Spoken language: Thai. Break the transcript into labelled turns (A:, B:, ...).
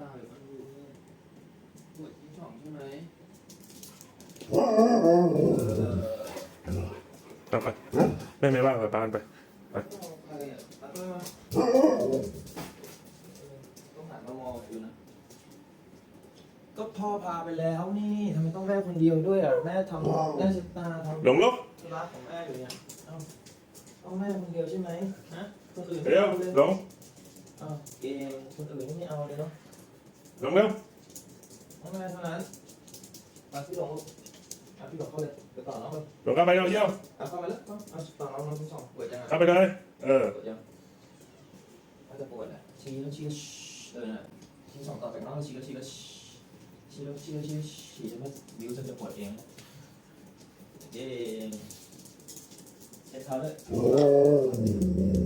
A: ตาหรือมันอยู่เปวดที่ช่องใช่ไหม
B: เอาไปแม่ไม่ว่างไปป้านไป
A: ใครอะตัดด้วยมาต้องหันมามองอยู่นะก็พ่อพาไปแล้วนี่ทำไมต้องแม่คนเดียวด้วยอะแม่ทำแม่สตาทำ
B: หลงลุก
A: ธุระของแม่อยู่เนี่ยเอ้าต้องแม่คนเดียวใช่ไหมฮะคนอื่นไม่
B: เร็ว
A: เอาเลย
B: หลง
A: เอ้าเกมคนอื่นไม่เอาเลยเนาะ
B: ลงเร็ว
A: ต้องแม่เท่านั้นมาพี่ลงลูกอะพี่ลงเข้าเลยเดี๋ยวต่อน้องไป
B: หลงเข้าไปเร็วเยี่ยว
A: เอาเข้ามาแล้วเอาเอาต่อน้องน้องที่สองปิดยัง
B: เข้าไปเลย เออ
A: ปิดยังมันจะปวดอะชี้แล้วชี้แล้วเออน่ะที่สองต่อจากน้องแล้วชี้แล้วชี้แล้วชี้แล้วชี้แล้วชี้แล้วชี้แล้วมันวิวจะจะปวดเองเย้เช็ดเท้าด้วย